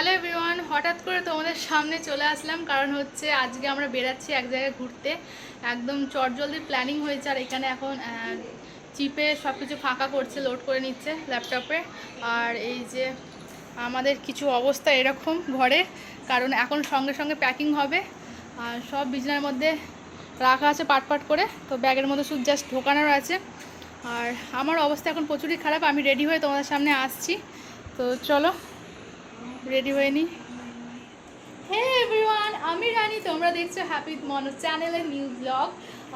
Hello everyone হঠাৎ করে তোমাদের সামনে চলে আসলাম। কারণ হচ্ছে আজকে আমরা বেরাচ্ছি এক জায়গায় ঘুরতে। একদম চটজলদি প্ল্যানিং হয়েছে আর এখানে এখন চিপে সব কিছু ফাঁকা করছে লোড করে নিচ্ছে ল্যাপটপে আর এই যে আমাদের কিছু অবস্থা এরকম ঘরে, কারণ এখন সঙ্গে সঙ্গে প্যাকিং হবে। আর সব বিছানার মধ্যে রাখা আছে পাট পাট করে, তো ব্যাগের মধ্যে শুধু জাস্ট ঢোকানোর আছে। আর আমার অবস্থা এখন প্রচুরই খারাপ, আমি রেডি হয়ে তোমাদের সামনে আসছি। তো চলো রেডি হয়ে নি হে এভরিওয়ান আমি রানী, তোমরা দেখছ হ্যাপি মনো চ্যানেলের নিউ ব্লগ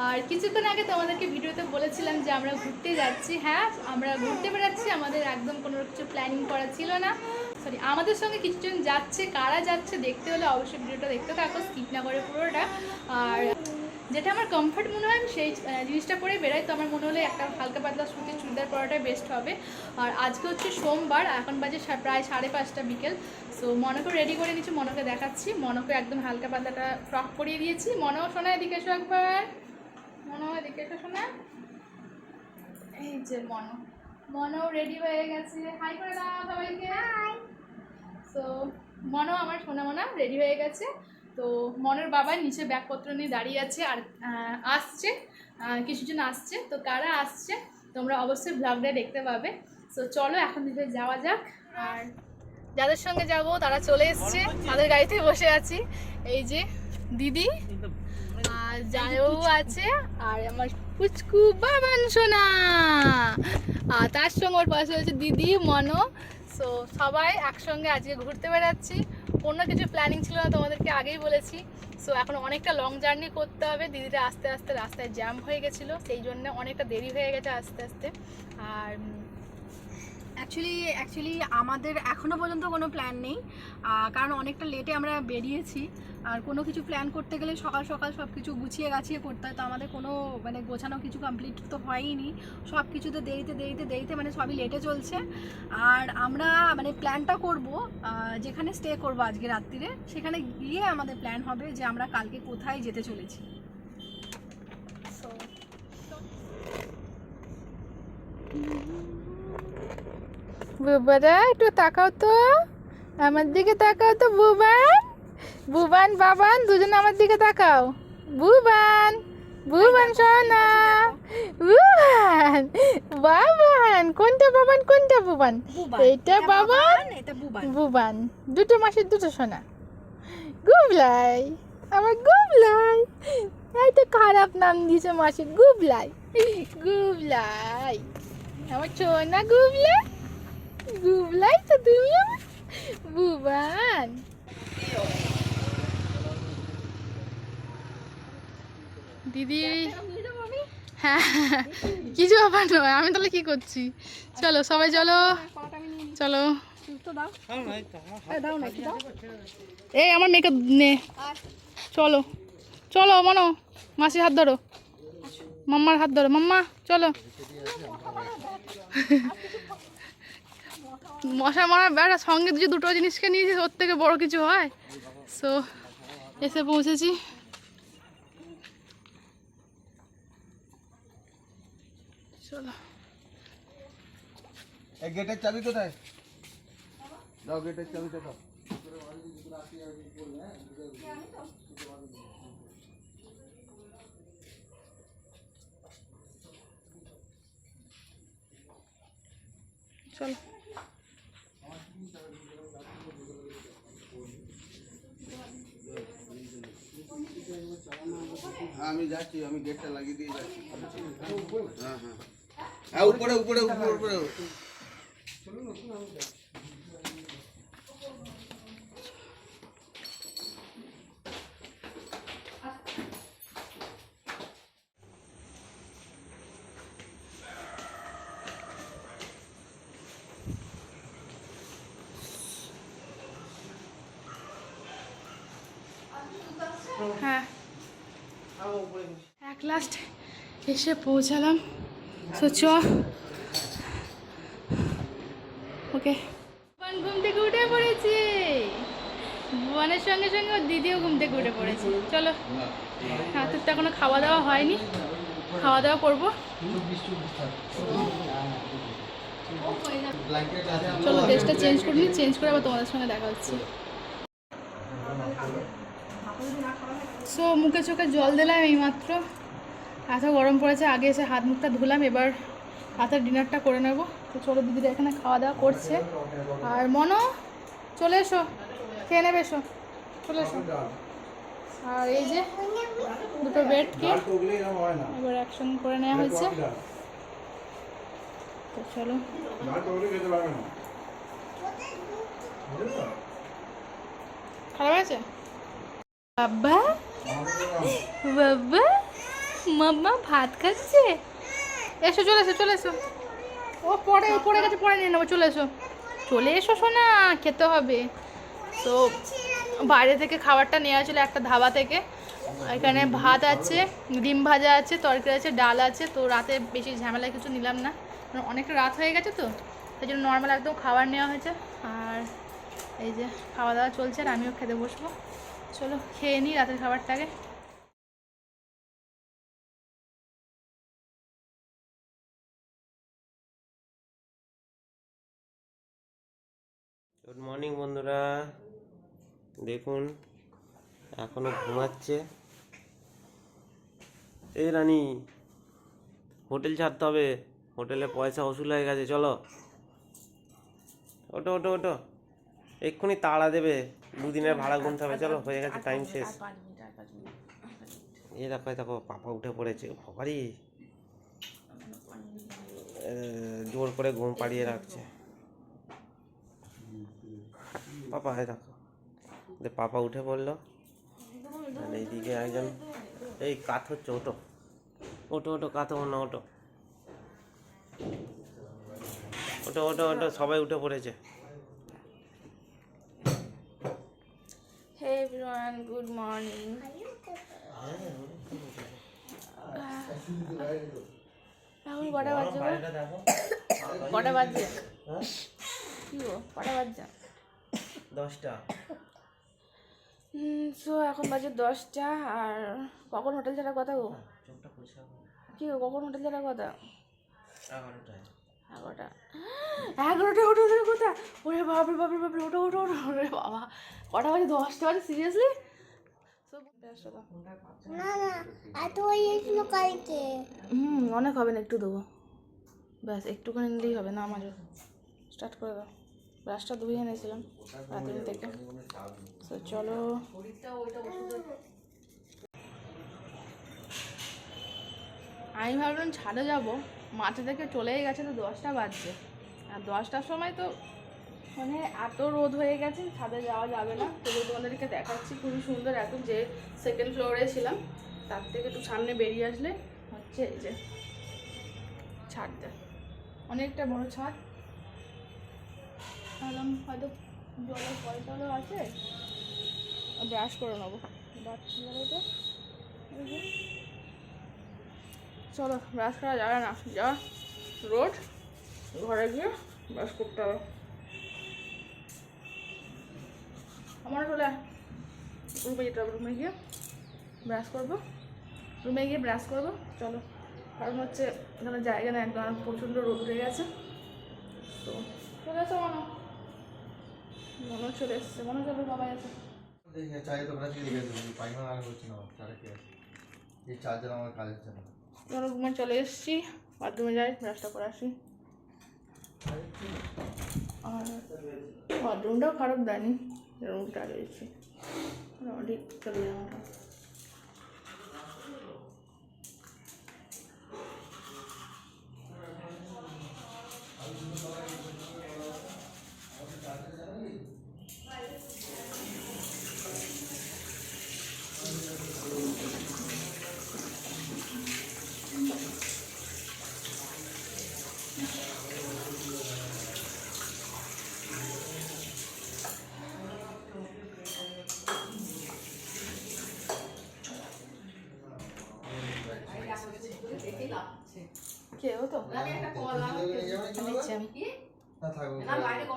আর কিছুক্ষণ আগে তোমাদেরকে ভিডিওতে বলেছিলাম যে আমরা ঘুরতে যাচ্ছি। হ্যাঁ আমরা ঘুরতে বেড়াচ্ছি, আমাদের একদম কোনো কিছু প্ল্যানিং করা ছিল না। সরি আমাদের সঙ্গে কিছুজন যাচ্ছে, কারা যাচ্ছে, দেখতে হলে অবশ্যই ভিডিওটা দেখতে থাকো স্কিপ না করে পুরোটা। আর যেটা আমার কমফর্ট মনে হয়, আমি সেই জিনিসটা পরে বেরাই। তো আমার মনে হলো একটা হালকা পাতলা সুতির চুড়িদার পরাটাই বেস্ট হবে। আর আজকে হচ্ছে সোমবার, এখন বাজে প্রায় সাড়ে পাঁচটা বিকেল। সো মনকে রেডি করে নিচ্ছি, মনকে দেখাচ্ছি। মনকে একদম হালকা পাতলাটা ফ্রক পরিয়ে দিয়েছি। মনও শোনা এদিকে এসো একবার। মনো এদিকে এসো শোনা। এই যে মন মনও রেডি হয়ে গেছে। হাই করে দাও সবাইকে। সো মনও আমার সোনা মনা রেডি হয়ে গেছে। তো মনের বাবা নিচে ব্যাগপত্র নিয়ে দাঁড়িয়ে আছে আর আসছে কিছুজন আসছে। তো কারা আসছে, তোমরা অবশ্যই ব্লগটা দেখতে পাবে। সো চলো এখন দিকে যাওয়া যাক। আর যাদের সঙ্গে যাব, তারা চলে এসছে। তাদের গাড়িতে বসে আছি। এই যে দিদি, আর জায়ও আছে, আর আমার পুচকু বাবান সোনা। আর তার সঙ্গে ওর পাশে হচ্ছে দিদি, মনো। সো সবাই একসঙ্গে আজকে ঘুরতে বেড়াচ্ছি। অন্য কিছু প্ল্যানিং ছিল না, তোমাদেরকে আগেই বলেছি। সো এখন অনেকটা লং জার্নি করতে হবে। দিদিরা আস্তে আস্তে রাস্তায় জ্যাম হয়ে গেছিল, সেই জন্য অনেকটা দেরি হয়ে গেছে আস্তে আস্তে। আর অ্যাকচুয়ালি অ্যাকচুয়ালি আমাদের এখনও পর্যন্ত কোনো প্ল্যান নেই। কারণ অনেকটা লেটে আমরা বেরিয়েছি। আর কোনো কিছু প্ল্যান করতে গেলে সকাল সকাল সব কিছু গুছিয়ে গাছিয়ে করতে হয়। তো আমাদের কোনো মানে গোছানো কিছু কমপ্লিট তো হয়ইনি। সব কিছুতে দেরিতে দেরিতে দেরিতে মানে সবই লেটে চলছে। আর আমরা মানে প্ল্যানটা করব যেখানে স্টে করব আজকে রাত্রিরে সেখানে গিয়ে আমাদের প্ল্যান হবে যে আমরা কালকে কোথায় যেতে চলেছি। So, বুবারা একটু তাকাও তো। আমার দিকে তাকাও তো বুবান। বুবান বাবান দুজন আমার দিকে তাকাও। বুবান বুবান সোনা। বুবান বাবান কোনটা বাবান কোনটা বুবান? এইটা বাবান বুবান দুটো মাসের দুটো সোনা। গুবলাই আমার গুবলাই। এই তো খারাপ নাম দিয়েছে মাসে গুবলাই। গুবলাই আমার সোনা গুবলাই। গুবলাই তো তুমি বুবান দিদি কিছু ব্যাপার নয়, আমি তাহলে কি করছি? চলো, সবাই চলো। চলো। এই, আমার মেয়েকে নে। চলো। চলো, মনো, মাসির হাত ধরো। মাম্মার হাত ধরো। মাম্মা, চলো। মশা মারা বেড়া সঙ্গে যে দুটো জিনিসকে নিয়েছি ওর থেকে বড় কিছু হয়। সো এসে পৌঁছেছি। চলো। এই গেটের চাবি কোথায়? দাও গেটের চাবিটা দাও। চলো। আমি যাচ্ছি, আমি গেটটা লাগিয়ে দিয়ে যাচ্ছি। হ্যাঁ হ্যাঁ। হ্যাঁ উপরে উপরে উপরে উপরে। হ্যাঁ। এক লাস্ট এসে পৌঁছালাম। সো চ। ওকে ঘুম থেকে উঠে পড়েছে। ভুবনের সঙ্গে সঙ্গে ওর দিদিও ঘুম থেকে উঠে পড়েছে। চলো। রাতের তো এখনও খাওয়া দাওয়া হয়নি। খাওয়া দাওয়া করব। চলো ড্রেসটা চেঞ্জ করে নিই চেঞ্জ করে আবার তোমাদের সঙ্গে দেখা হচ্ছে। সো মুখে চোখে জল দিলাম এইমাত্র। এত গরম পড়েছে, আগে এসে হাত মুখটা ধুলাম, এবার রাতের ডিনারটা করে নেব। তো চলো দিদিরা এখানে খাওয়া দাওয়া করছে। আর মনো, চলে এসো, খেয়ে নেবে এসো, চলে এসো। আর এই যে দুটো বেড কেক এবার অ্যাকশন করে নেওয়া হয়েছে। তো চলো। খারাপ হয়েছে? বাবা? বাবা? মাম্মা ভাত খাচ্ছে? এসো, চলে এসো চলে এসো। ও পরে পড়ে গেছে পরে নিয়ে নেব চলে এসো। চলে এসো শোনা খেতে হবে। তো বাইরে থেকে খাবারটা নেওয়া ছিল একটা ধাবা থেকে। এখানে ভাত আছে, ডিম ভাজা আছে, তরকারি আছে, ডাল আছে। তো রাতে বেশি ঝামেলা কিছু নিলাম না। অনেকটা রাত হয়ে গেছে তো সেই জন্য নর্মাল একদম খাবার নেওয়া হয়েছে। আর এই যে খাওয়া দাওয়া চলছে আর আমিও খেতে বসবো। চলো, খেয়ে নিই রাতের খাবারটাকে। গুড মর্নিং বন্ধুরা। দেখুন, এখনও ঘুমাচ্ছে। এই রানী, হোটেল ছাড়তে হবে। হোটেলে পয়সা ওসুল হয়ে গেছে, চলো। ওটো ওটো ওটো এক্ষুনি তাড়া দেবে দুদিনের ভাড়া গুনতে হবে চলো হয়ে গেছে টাইম শেষ। এই দেখো দেখো পাপা উঠে পড়েছে ভবারি জোর করে ঘুম পাড়িয়ে রাখছে। পাপা এই দেখো দে পাপা উঠে পড়ল। আর এইদিকে একজন এই কাত হচ্ছে ওটো ওটো ওটো কাত না ওটো। ওটো ওটো ওটো সবাই উঠে পড়েছে। এভরিওয়ান গুড মর্নিং এখন কটা বাজছে কটা বাজছে। কি গো কটা বাজছে? দশটা। সো এখন বাজে দশটা আর কখন হোটেল ছাড়ার কথা গো? করো। কি গো কখন হোটেল ছাড়ার কথা? এগারোটায়। এগারোটা এগারোটা ওঠো ওঠো কথা ওরে বাপরে বাপরে বাপরে ওটো ওটো ওটো ওরে বাবা। কটা বাজে? দশটা বাজে? সিরিয়াসলি না না এত হুম অনেক হবে না একটু দেবো। ব্যাস একটুখানি নিলেই হবে না আমারও স্টার্ট করে দাও। ব্রাশটা ধুয়ে এনেছিলাম রাতের থেকে। তো চলো। আমি ভাবলাম ছাদে যাব। মাঠে থেকে চলেই গেছে তো দশটা বাজছে। আর দশটার সময় তো মানে এত রোদ হয়ে গেছে, ছাদে যাওয়া যাবে না। তবু তোমাদেরকে দেখাচ্ছি, খুবই সুন্দর এখন যে সেকেন্ড ফ্লোরে ছিলাম, তার থেকে একটু সামনে বেরিয়ে আসলে হচ্ছে এই যে ছাদটা অনেকটা বড় ছাদ। ভাবলাম হয়তো জলের কল টলও আছে। ব্রাশ করে নেব। তো চলো, ব্রাশ করা যাবে না। যা, রোড, ঘরে গিয়ে ব্রাশ করতে হবে। চলে আয়। রুমে যেতে হবে রুমে গিয়ে ব্রাশ করব। রুমে গিয়ে ব্রাশ করব চলো। কারণ হচ্ছে এখানে জায়গা নেই একদম প্রচণ্ড রোদ উঠে গেছে। তো চলে এসো মনো। মনো চলে এসছে মনো চলো বাবা না না। চলো রুমে চলে এসেছি বাথরুমে যাই ব্রাশটা করে আসি। আর বাথরুমটাও খারাপ দেয়নি। রুমটা রয়েছে মোটামুটি চলে যাওয়া কেউ তো দিচ্ছি আমি না থাকব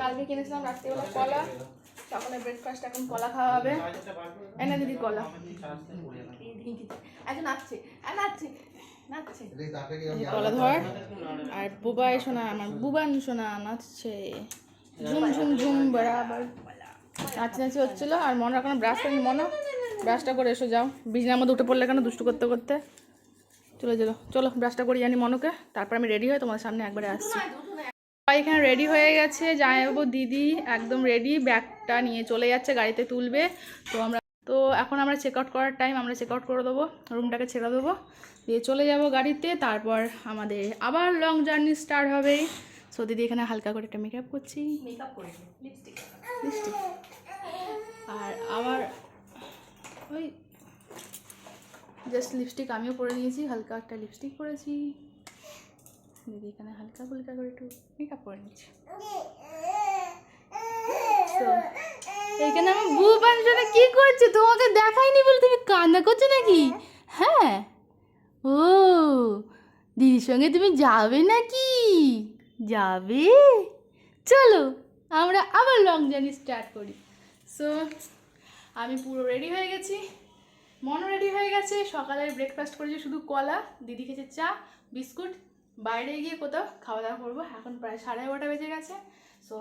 কালকে কিনেছিলাম রাত্রিবেলা কলা। সকালে ব্রেকফাস্ট এখন কলা খাওয়া হবে। এনে দিদি কলা। এখন আসছে আর নাচছে নাচছে। কলা ধর। আর বুবাই শোনা আমার বুবান শোনা নাচছে। ঝুম ঝুম ঝুম বরাবর নাচি নাচি হচ্ছিল আর মনে এখন ব্রাশ করিনি মনে। ব্রাশটা করে এসো যাও। বিছনার মধ্যে উঠে পড়লে কেন দুষ্টু করতে করতে? চলে চলো চলো ব্রাশটা করি জানি মনুকে। তারপর আমি রেডি হয়ে তোমার সামনে একবারে আসছি। এখানে রেডি হয়ে গেছে। জামাইবাবু দিদি একদম রেডি ব্যাগটা নিয়ে চলে যাচ্ছে গাড়িতে তুলবে। তো আমরা তো এখন আমরা চেক আউট করার টাইম আমরা চেক আউট করে দেবো রুমটাকে ছেড়ে দেবো। দিয়ে চলে যাব গাড়িতে তারপর আমাদের আবার লং জার্নি স্টার্ট হবে। সো দিদি এখানে হালকা করে একটা মেকআপ করছি। মেকআপ লিপস্টিক লিপস্টিক আর আবার ওই জাস্ট লিপস্টিক আমিও পরে নিয়েছি হালকা একটা লিপস্টিক পরেছি। দিদি এখানে হালকা ফুলকা করে একটু মেকআপ করে নিচ্ছি। তো এইখানে আমার বউ পাঞ্জনে কি করছে? তোমাকে দেখাইনি বলে তুমি কান্না করছ নাকি? হ্যাঁ। ও, দিদির সঙ্গে তুমি যাবে নাকি? যাবে? চলো, আমরা আবার লং জার্নি স্টার্ট করি। সো আমি পুরো রেডি হয়ে গেছি। মনও রেডি হয়ে গেছে। সকালে ব্রেকফাস্ট করেছি শুধু কলা। দিদি খেয়েছে চা, বিস্কুট। বাইরে গিয়ে কোথাও খাওয়া দাওয়া করব। এখন প্রায় সাড়ে এগারোটা বেজে গেছে। সো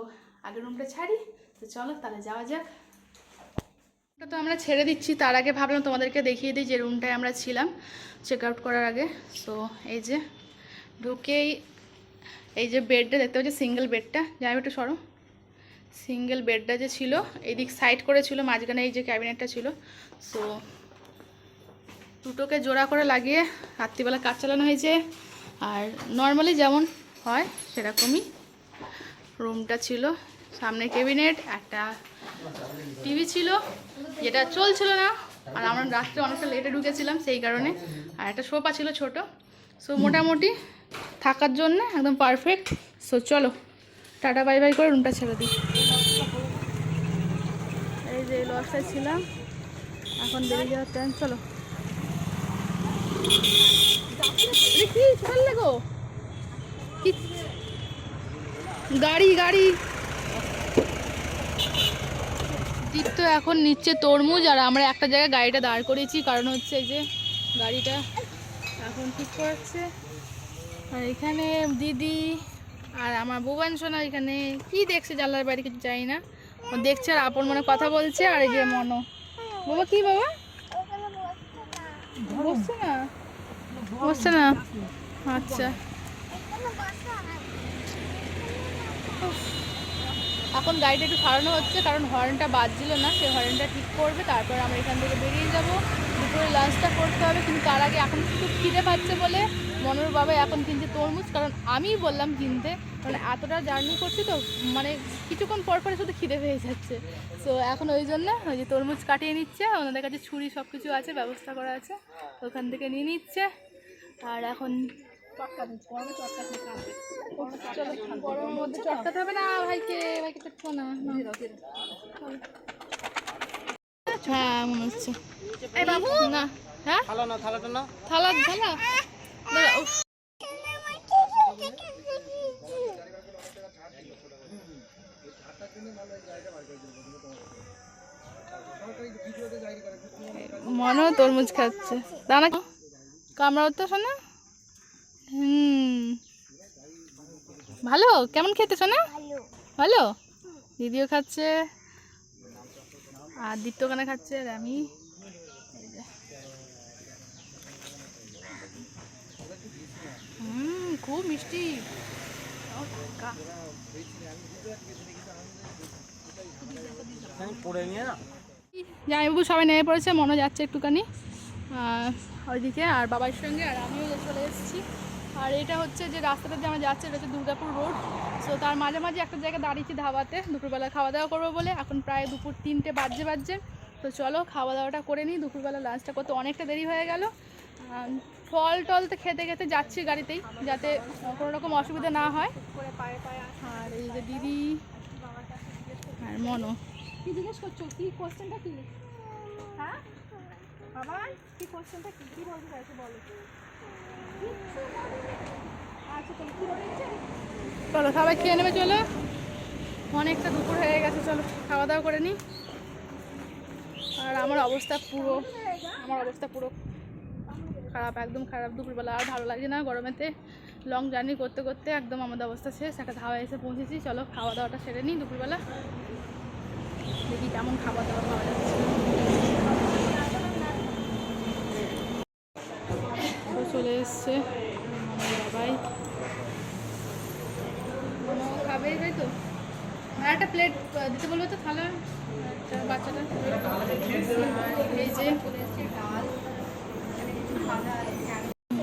আগের রুমটা ছাড়ি। তো চলো, তাহলে যাওয়া যাক। তো আমরা ছেড়ে দিচ্ছি। তার আগে ভাবলাম তোমাদেরকে দেখিয়ে দিই যে রুমটায় আমরা ছিলাম চেক আউট করার আগে। সো এই যে ঢুকেই, এই যে বেডটা দেখতে পাচ্ছি সিঙ্গেল বেডটা যাই একটু সরো। সিঙ্গেল বেডটা যে ছিল, এদিক সাইড করে ছিল মাঝখানে এই যে ক্যাবিনেটটা ছিল। সো দুটোকে জোড়া করে লাগিয়ে রাত্রিবেলা কাজ চালানো হয়েছে। আর নর্মালি যেমন হয়, সেরকমই রুমটা ছিল। সামনে ক্যাবিনেট একটা টিভি ছিল, যেটা চলছিল না। আর আমরা রাত্রে অনেকটা লেটে ঢুকেছিলাম সেই কারণে। আর একটা সোফা ছিল ছোট। সো মোটামুটি থাকার জন্য একদম পারফেক্ট সো চলো, টাটা বাই বাই করে রুমটা ছেড়ে দিই। এই যে লসটায় ছিলাম। এখন বেরিয়ে যাওয়ার টাইম চলো। ছাড়লে গো? গাড়ি গাড়ি। দীপ্ত এখন নিচ্ছে তরমুজ, আর আমরা একটা জায়গায় গাড়িটা দাঁড় করেছি কারণ হচ্ছে যে গাড়িটা এখন ঠিক করাচ্ছে। আর এখানে দিদি আর আমার ভুবন সোনা এখানে, কি দেখছে জানলার বাড়ি কিছু জানি না। ও দেখছে আর আপন মনে কথা বলছে, আর এই যে মনো। বাবা, কি বাবা? বসছে না? বসছে না? আচ্ছা। এখন গাড়িটা একটু সারানো হচ্ছে, কারণ হর্নটা বাজছিল না সেই হর্নটা ঠিক করবে, তারপর আমরা এখান থেকে বেরিয়ে যাব। দুপুরে লাঞ্চটা করতে হবে, কিন্তু তার আগে এখন একটু খিদে পাচ্ছে বলে মনোর বাবা এখন কিনছে তরমুজ, কারণ আমিই বললাম কিনতে। কারণ এতটা জার্নি করছি তো মানে কিছুক্ষণ পর পরে শুধু খিদে পেয়ে যাচ্ছে। সো এখন ওই জন্য ওই যে তরমুজ কাটিয়ে নিচ্ছে, ওনাদের কাছে ছুরি সব কিছু আছে, ব্যবস্থা করা আছে, ওখান থেকে নিয়ে নিচ্ছে। আর এখন গরমে গরমের মধ্যে চটকাতে হবে না ভাইকে ভাইকে চটকো না না। হ্যাঁ মনে হচ্ছে। এই বাবু। না হ্যাঁ? থালা না থালাটা না থালা থালা। দাঁড়া, উফ। মনেও তরমুজ খাচ্ছে। দানা কামড়াও তো শোনা। ভালো? কেমন খেতে শোনা ভালো। দিদিও খাচ্ছে। আর দীপ্ত ওখানে খাচ্ছে আর আমি। হুম খুব মিষ্টি। জামাইবাবু সবাই নেমে পড়েছে মনে যাচ্ছে একটুখানি। ওইদিকে আর বাবার সঙ্গে আর আমিও চলে এসেছি। আর এটা হচ্ছে যে রাস্তাটা যে আমরা যাচ্ছি, এটা হচ্ছে দুর্গাপুর রোড। সো তার মাঝে মাঝে একটা জায়গায় দাঁড়িয়েছি ধাবাতে। দুপুরবেলা খাওয়া দাওয়া করব বলে। এখন প্রায় দুপুর তিনটে বাজছে বাজছে। তো চলো খাওয়া দাওয়াটা করে নিই। দুপুরবেলা লাঞ্চটা করতে অনেকটা দেরি হয়ে গেল। ফল টল তো খেতে খেতে যাচ্ছি গাড়িতেই, যাতে কোনো রকম অসুবিধা না হয়। আর এই যে দিদি আর মনো। কি জিজ্ঞেস করছ? কি কোশ্চেনটা কি? হ্যাঁ? বাবা, কি কোশ্চেনটা কি? কি বলতে চাইছো বলো? চলো সবাই খেয়ে নেবে, চলো। অনেকটা দুপুর হয়ে গেছে, চলো, খাওয়া দাওয়া করে নিই আর আমার অবস্থা পুরো, আমার অবস্থা পুরো খারাপ, একদম খারাপ। দুপুরবেলা আর ভালো লাগছে না গরমেতে। লং জার্নি করতে করতে একদম আমাদের অবস্থা শেষ। একটা ধাওয়া এসে পৌঁছেছি। চলো, খাওয়া দাওয়াটা সেরে নিই দুপুরবেলা। দেখি কেমন খাবার দাবার পাওয়া যাচ্ছে। চলে এসছে। বাবাই খাবে তাই তো? আর একটা প্লেট দিতে বলব তো থালা? বাচ্চাটা। এই যে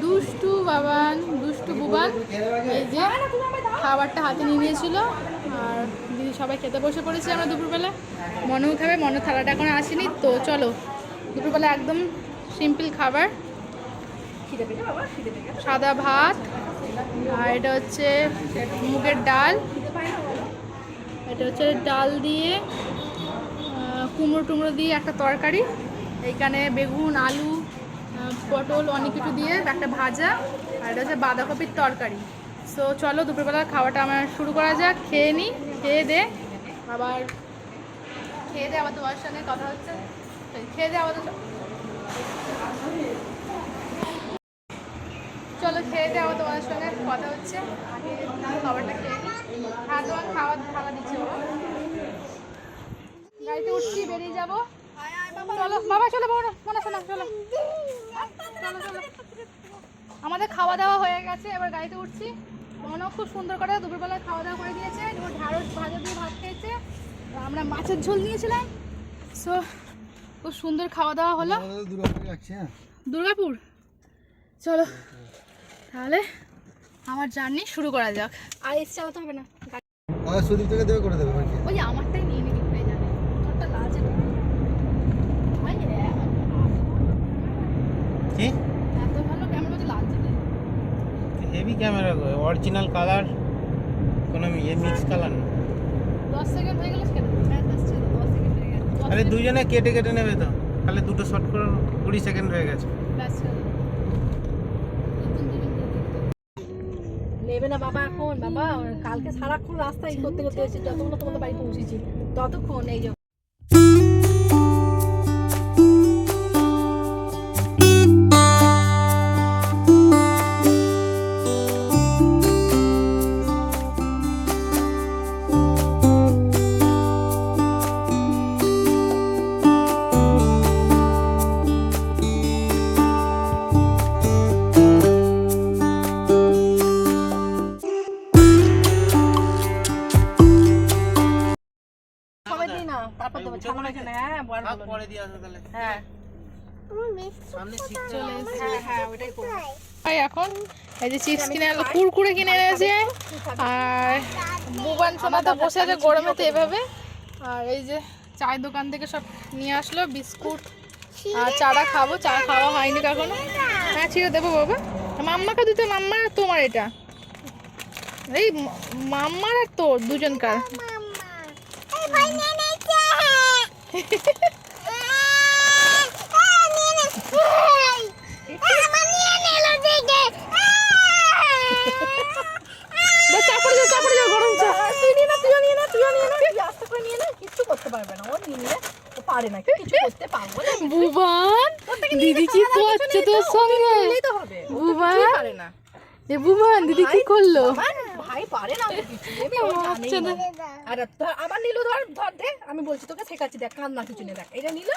দুষ্টু বাবান দুষ্টু বুবান এই যে খাবারটা হাতে নিয়ে নিয়েছিল। আর দিদি সবাই খেতে বসে পড়েছি আমরা দুপুরবেলা। মনেও খাবে মনে থালাটা এখন আসেনি। তো চলো দুপুরবেলা একদম সিম্পল খাবার। সাদা ভাত, আর এটা হচ্ছে মুগের ডাল। এটা হচ্ছে ডাল দিয়ে কুমড়ো টুমড়ো দিয়ে একটা তরকারি। এইখানে বেগুন, আলু পটল, অনেক কিছু দিয়ে একটা ভাজা, আর এটা হচ্ছে বাঁধাকপির তরকারি। সো চলো দুপুরবেলা খাওয়াটা আমার শুরু করা যাক, খেয়ে নিই খেয়ে দে। আবার খেয়ে দে, আবার তোমার সঙ্গে কথা হচ্ছে। খেয়ে দে, আবার চলো খেয়ে দে আবার তোমাদের সঙ্গে কথা হচ্ছে। আগে খাবারটা খেয়ে হ্যাঁ তোমার খাওয়া খাওয়া দিচ্ছে গাড়িতে উঠছি বেরিয়ে যাব। চলো বাবা চলো বাবা মনে শোনো চলো। চলো চলো। আমাদের খাওয়া দাওয়া হয়ে গেছে এবার গাড়িতে উঠছি। মনেও খুব সুন্দর করে দুপুরবেলা খাওয়া দাওয়া করে দিয়েছে এবার ঢাড়স ভাজা দিয়ে ভাত খেয়েছে। আমরা মাছের ঝোল নিয়েছিলাম। সো খুব সুন্দর খাওয়া দাওয়া হলো। হ্যাঁ। দুর্গাপুর? চলো। তাহলে আমার জার্নি শুরু করা যাক। আর এসে চালাতে হবে না। আর সুদীপ থেকে দেবে করে দেবে ওই আমারটাই নিয়ে নিবি হয়ে যাবে। তোরটা লাজে ভাই কি? এত ভালো ক্যামেরা তো লাজে হেভি ক্যামেরা অরিজিনাল কালার কোনো ইয়ে মিক্স কালার না। দশ সেকেন্ড হয়ে গেল কেন হ্যাঁ দশ সেকেন্ড দশ সেকেন্ড হয়ে গেল আরে। দুজনে কেটে কেটে নেবে তো। তাহলে দুটো শট করে নাও। কুড়ি সেকেন্ড হয়ে গেছে। ব্যাস চলো। নতুন জীবন দিয়ে দিতে। নেবে না বাবা এখন, বাবা, কালকে সারাক্ষণ রাস্তায় করতে করতে এসেছি, যতক্ষণ তোমাদের বাড়ি পৌঁছেছি, ততক্ষণ এই এখন এই যে চিপস কিনে আনলো কুরকুরে কিনে এনেছে। আর বুবান সোনা তো বসে আছে গরমেতে এভাবে আর এই যে চায়ের দোকান থেকে সব নিয়ে আসলো বিস্কুট আর চারা খাব চা খাওয়া হয়নি কখনো। হ্যাঁ ছিঁড়ে দেবো বাবা। মাম্মাকে দিতে মাম্মার আর তোমার এটা। এই মাম্মার আর তোর দুজনকার। পারে না কিছু করতে পারব না। বুবান দিদি কি করছে তোর সঙ্গে? পারে না। এ বুবান দিদি কি করল? ভাই পারে না কিছু না। আর আবার নিল ধর ধর দে আমি বলছি তোকে শেখাচ্ছি দেখ কান্না কিছু নেই দেখ। এটা নিল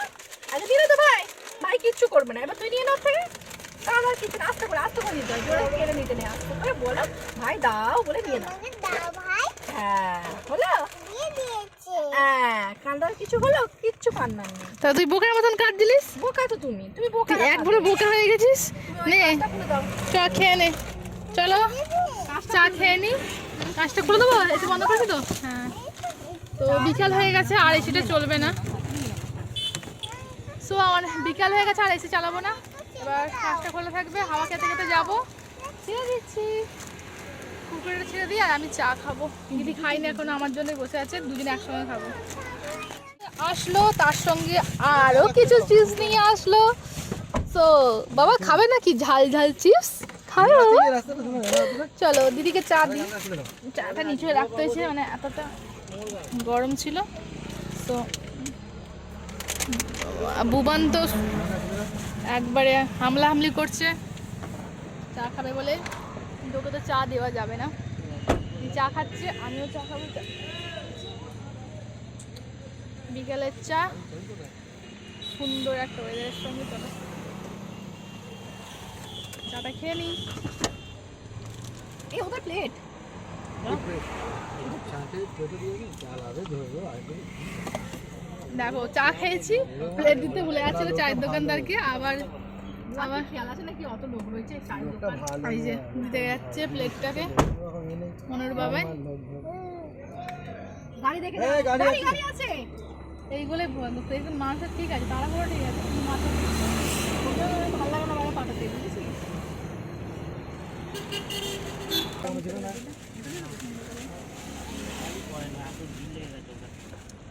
আচ্ছা নিল তো ভাই। ভাই কিচ্ছু করবে না। এবার তুই নিয়ে নাও থেকে। কান্না কিছু না আস্তে করে আস্তে করে নিতে হয়। জোরে কেড়ে নিতে নেই আস্তে করে বলো। ভাই দাও বলে নিয়ে নাও। দাও ভাই। হ্যাঁ হলো? হ্যাঁ তা তুই বোকার মতন কাট দিলিস বোকা তো তুমি। তুমি বোকা হয়ে গেছিস? নে। দাও। চ খেয়ে নে। চলো। চা খেয়ে নি। কাজটা খুলে দেবো? এসে বন্ধ তো? হ্যাঁ। তো বিকাল হয়ে গেছে আর এসিটা চলবে না। সো আমার বিকাল হয়ে গেছে, আর এসি চালাবো না। এবার কাজটা খোলা থাকবে, হাওয়া খেতে খেতে যাব। ছেড়ে দিচ্ছি। কুকুরটা ছেড়ে দিই, আর আমি চা খাব। দিদি খাইনি এখন, আমার জন্যই বসে আছে দুজনে একসঙ্গে খাব। আসলো, তার সঙ্গে আরও কিছু চিপস নিয়ে আসলো। তো বাবা, খাবে নাকি ঝাল ঝাল চিপস? খাবে চলো, দিদিকে চা দিই। চাটা নিচে রাখতে হয়েছে মানে এতটা গরম ছিল। তো বুবান তো একবারে হামলা হামলি করছে। চা খাবে বলে কিন্তু ওকে তো চা দেওয়া যাবে না। চা খাচ্ছে আমিও চা খাব। বিকেলের চা। সুন্দর একটা ওয়েদারের সঙ্গে চলো। চাটা খেয়ে নিই। এই ওদের প্লেট দেখো চা খেয়েছি প্লেট দিতে ভুলে যাচ্ছিল চায়ের দোকানদারকে আবার আমার খেয়াল আছে নাকি? অত লোক রয়েছে এই যে দিতে যাচ্ছে প্লেটটাকে মনোর বাবাই গাড়ি দেখে গাড়ি গাড়ি আছে। এইগুলোই বন্ধ ঠিক আছে তাড়াহুড়ো ঠিক আছে মাথা ভালো লাগে না বাবা পাঠাতে বুঝেছিস?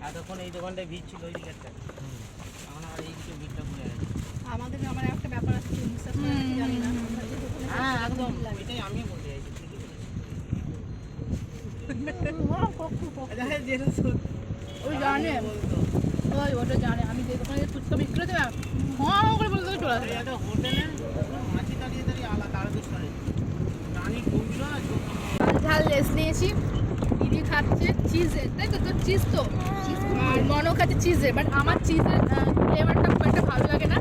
এতক্ষণ এই দোকানটায় ভিড় ছিল ওই দিকেরটা। এখন আর এই দিকে ভিড়টা পড়ে গেছে। আমাদের আমার একটা ব্যাপার আছে জানি না। হ্যাঁ একদম। এটাই আমি বলতে চাইছি ওই জানে। ওই ওটা জানে। আমি যে দোকানে ফুচকা বিক্রি না হ্যাঁ করে বলতে চলে আসে এটা হোটেলে মাছি দাঁড়িয়ে দাঁড়িয়ে আলাদা তাড়াতাড়ি করে রানী ঝাল ঝাল লেস নিয়েছি দিদি খাচ্ছে চিজের তাই তো তোর চিজ তো? আর মনও খাচ্ছে চিজে বাট আমার চিজের ফ্লেভারটা খুব একটা ভালো লাগে না।